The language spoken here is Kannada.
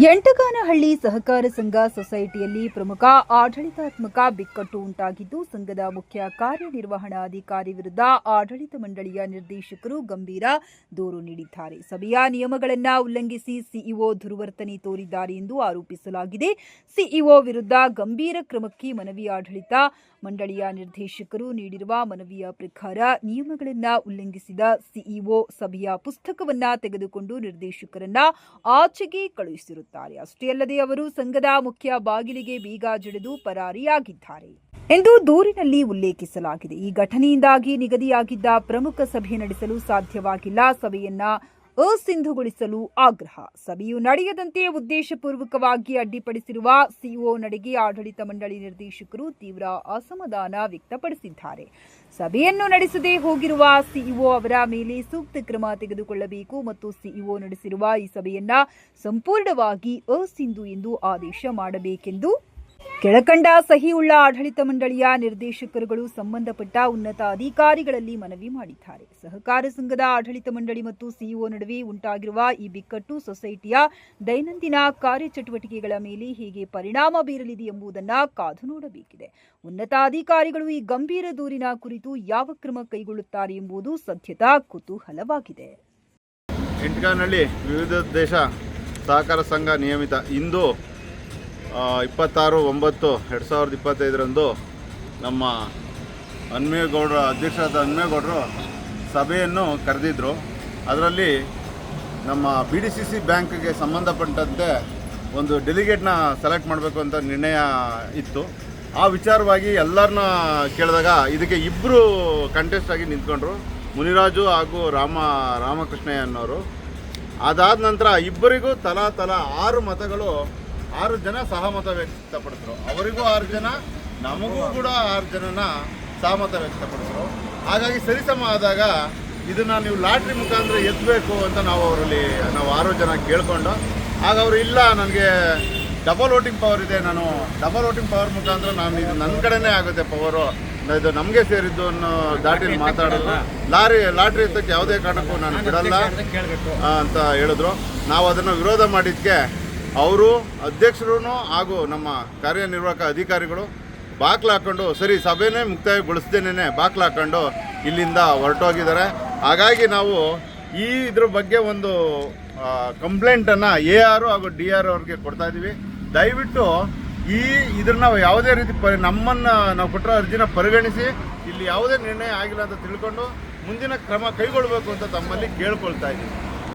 ಎಂಟಗಾನಹಳ್ಳಿ ಸಹಕಾರ ಸಂಘ ಸೊಸೈಟಿಯಲ್ಲಿ ಪ್ರಮುಖ ಆಡಳಿತಾತ್ಮಕ ಬಿಕ್ಕಟ್ಟು ಉಂಟಾಗಿದ್ದು, ಸಂಘದ ಮುಖ್ಯ ಕಾರ್ಯನಿರ್ವಹಣಾಧಿಕಾರಿ ವಿರುದ್ಧ ಆಡಳಿತ ಮಂಡಳಿಯ ನಿರ್ದೇಶಕರು ಗಂಭೀರ ದೂರು ನೀಡಿದ್ದಾರೆ. ಸಭೆಯ ನಿಯಮಗಳನ್ನು ಉಲ್ಲಂಘಿಸಿ ಸಿಇಒ ದುರ್ವರ್ತನೆ ತೋರಿದ್ದಾರೆ ಎಂದು ಆರೋಪಿಸಲಾಗಿದೆ. ಸಿಇಒ ವಿರುದ್ಧ ಗಂಭೀರ ಕ್ರಮಕ್ಕೆ ಮನವಿ ಆಡಳಿತ ಮಂಡಳಿಯ ನಿರ್ದೇಶಕರು ನೀಡಿರುವ ಮನವಿಯ ಪ್ರಕಾರ ನಿಯಮಗಳನ್ನು ಉಲ್ಲಂಘಿಸಿದ ಸಿಇಒ ಸಭೆಯ ಪುಸ್ತಕವನ್ನ ತೆಗೆದುಕೊಂಡು ನಿರ್ದೇಶಕರನ್ನ ಆಚೆಗೆ ಕಳುಹಿಸಿರುತ್ತಾರೆ ಅಷ್ಟೇ ಅಲ್ಲದೆ ಅವರು ಸಂಘದ ಮುಖ್ಯ ಬಾಗಿಲಿಗೆ ಬೀಗ ಜಡಿದು ಪರಾರಿಯಾಗಿದ್ದಾರೆ. ಎಂದು ದೂರಿನಲ್ಲಿ ಉಲ್ಲೇಖಿಸಲಾಗಿದೆ. ಈ ಘಟನೆಯಿಂದಾಗಿ ನಿಗದಿಯಾಗಿದ್ದ ಪ್ರಮುಖ ಸಭೆ ನಡೆಸಲು ಸಾಧ್ಯವಾಗಿಲ್ಲ. ಸಭೆಯನ್ನ ಅಸಿಂಧುಗೊಳಿಸಲು ಆಗ್ರಹ. ಸಭೆಯು ನಡೆಯದಂತೆ ಉದ್ದೇಶಪೂರ್ವಕವಾಗಿ ಅಡ್ಡಿಪಡಿಸಿರುವ ಸಿಇಒ ನಡೆಗೆ ಆಡಳಿತ ಮಂಡಳಿ ನಿರ್ದೇಶಕರು ತೀವ್ರ ಅಸಮಾಧಾನ ವ್ಯಕ್ತಪಡಿಸಿದ್ದಾರೆ. ಸಭೆಯನ್ನು ನಡೆಸದೇ ಹೋಗಿರುವ ಸಿಇಒ ಅವರ ಮೇಲೆ ಸೂಕ್ತ ಕ್ರಮ ತೆಗೆದುಕೊಳ್ಳಬೇಕು ಮತ್ತು ಸಿಇಒ ನಡೆಸಿರುವ ಈ ಸಭೆಯನ್ನ ಸಂಪೂರ್ಣವಾಗಿ ಅಸಿಂಧು ಎಂದು ಆದೇಶ ಮಾಡಬೇಕೆಂದು ಕೆಳಕಂಡ ಸಹಿಯುಳ್ಳ ಆಡಳಿತ ಮಂಡಳಿಯ ನಿರ್ದೇಶಕರುಗಳು ಸಂಬಂಧಪಟ್ಟ ಉನ್ನತ ಅಧಿಕಾರಿಗಳಲ್ಲಿ ಮನವಿ ಮಾಡಿದ್ದಾರೆ. ಸಹಕಾರ ಸಂಘದ ಆಡಳಿತ ಮಂಡಳಿ ಮತ್ತು ಸಿಇಒ ನಡುವೆ ಉಂಟಾಗಿರುವ ಈ ಬಿಕ್ಕಟ್ಟು ಸೊಸೈಟಿಯ ದೈನಂದಿನ ಕಾರ್ಯಚಟುವಟಿಕೆಗಳ ಮೇಲೆ ಹೇಗೆ ಪರಿಣಾಮ ಬೀರಲಿದೆ ಎಂಬುದನ್ನು ಕಾದು ನೋಡಬೇಕಿದೆ. ಉನ್ನತ ಅಧಿಕಾರಿಗಳು ಈ ಗಂಭೀರ ದೂರಿನ ಕುರಿತು ಯಾವ ಕ್ರಮ ಕೈಗೊಳ್ಳುತ್ತಾರೆ ಎಂಬುದು ಸದ್ಯದ ಕುತೂಹಲವಾಗಿದೆ. ವಿವಿಧ ದೇಶ ಸಹಕಾರ ಸಂಘ ನಿಯಮಿತ ಇಂದು ಇಪ್ಪತ್ತಾರು, ಒಂಬತ್ತು, ಎರಡು ಸಾವಿರದ ಇಪ್ಪತ್ತೈದರಂದು ನಮ್ಮ ಹನುಮೇಗೌಡರ, ಅಧ್ಯಕ್ಷರಾದ ಹನ್ಮೇಗೌಡರು ಸಭೆಯನ್ನು ಕರೆದಿದ್ದರು ಅದರಲ್ಲಿ ನಮ್ಮ ಬಿ ಡಿ ಸಿ ಸಿ ಬ್ಯಾಂಕ್ಗೆ ಸಂಬಂಧಪಟ್ಟಂತೆ ಒಂದು ಡೆಲಿಗೇಟ್ನ ಸೆಲೆಕ್ಟ್ ಮಾಡಬೇಕು ಅಂತ ನಿರ್ಣಯ ಇತ್ತು. ಆ ವಿಚಾರವಾಗಿ ಎಲ್ಲರನ್ನ ಕೇಳಿದಾಗ ಇದಕ್ಕೆ ಇಬ್ಬರು ಕಂಟೆಸ್ಟ್ ಆಗಿ ನಿಂತ್ಕೊಂಡ್ರು. ಮುನಿರಾಜು ಹಾಗೂ ರಾಮ, ರಾಮಕೃಷ್ಣಯ್ಯ ಅನ್ನೋರು. ಅದಾದ ನಂತರ ಇಬ್ಬರಿಗೂ ತಲಾ ತಲಾ ಆರು ಮತಗಳು ಆರು ಜನ ಸಹಮತ ವ್ಯಕ್ತಪಡಿಸಿದ್ರು ಅವರಿಗೂ ಆರು ಜನ ನಮಗೂ ಕೂಡ ಆರು ಜನನ ಸಹಮತ ವ್ಯಕ್ತಪಡಿಸಿದ್ರು ಹಾಗಾಗಿ ಸರಿಸಮ ಆದಾಗ ಇದನ್ನ ನೀವು ಲಾಟ್ರಿ ಮುಖಾಂತರ ಎತ್ತಬೇಕು ಅಂತ ನಾವು ಅವರಲ್ಲಿ ನಾವು ಆರು ಜನ ಕೇಳ್ಕೊಂಡು. ಆಗ ಅವರು ಇಲ್ಲ ನನಗೆ ಡಬಲ್ ವೋಟಿಂಗ್ ಪವರ್ ಇದೆ ನಾನು ಡಬಲ್ ವೋಟಿಂಗ್ ಪವರ್ ಮುಖಾಂತರ ನಾನು ಇದು ನನ್ನ ಕಡೆನೇ ಆಗುತ್ತೆ ಪವರು ಇದು ನಮಗೆ ಸೇರಿದ್ದು ಅನ್ನೋ ದಾಟಿಲಿ ಮಾತಾಡೋದು. ಲಾರಿ ಲಾಟ್ರಿ ಎತ್ತಕ್ಕೆ ಯಾವುದೇ ಕಾರಣಕ್ಕೂ ನಾನು ಬಿಡಲ್ಲ ಅಂತ ಹೇಳಿದ್ರು. ನಾವು ಅದನ್ನು ವಿರೋಧ ಮಾಡಿದ್ದಕ್ಕೆ ಅವರು ಅಧ್ಯಕ್ಷರು ಹಾಗೂ ನಮ್ಮ ಕಾರ್ಯನಿರ್ವಾಹಕ ಅಧಿಕಾರಿಗಳು ಬಾಕ್ಲು ಹಾಕ್ಕೊಂಡು ಸರಿ, ಸಭೆನೇ ಮುಕ್ತಾಯಗೊಳಿಸ್ದೇನೆ ಬಾಕ್ಲು ಹಾಕ್ಕೊಂಡು ಇಲ್ಲಿಂದ ಹೊರಟೋಗಿದ್ದಾರೆ. ಹಾಗಾಗಿ ನಾವು ಈ ಇದ್ರ ಬಗ್ಗೆ ಒಂದು ಕಂಪ್ಲೇಂಟನ್ನು ಎ ಆರ್ ಹಾಗೂ ಡಿ ಆರ್ ಅವ್ರಿಗೆ ಕೊಡ್ತಾ ಇದ್ದೀವಿ ದಯವಿಟ್ಟು ಈ ಇದ್ರ ನಾವು ಯಾವುದೇ ರೀತಿ ಪರಿ, ನಮ್ಮನ್ನು ನಾವು ಕೊಟ್ಟಿರೋ ಅರ್ಜಿನ ಪರಿಗಣಿಸಿ, ಇಲ್ಲಿ ಯಾವುದೇ ನಿರ್ಣಯ ಆಗಿಲ್ಲ ಅಂತ ತಿಳ್ಕೊಂಡು ಮುಂದಿನ ಕ್ರಮ ಕೈಗೊಳ್ಳಬೇಕು ಅಂತ ತಮ್ಮಲ್ಲಿ ಕೇಳ್ಕೊಳ್ತಾ ಇದ್ದೀವಿ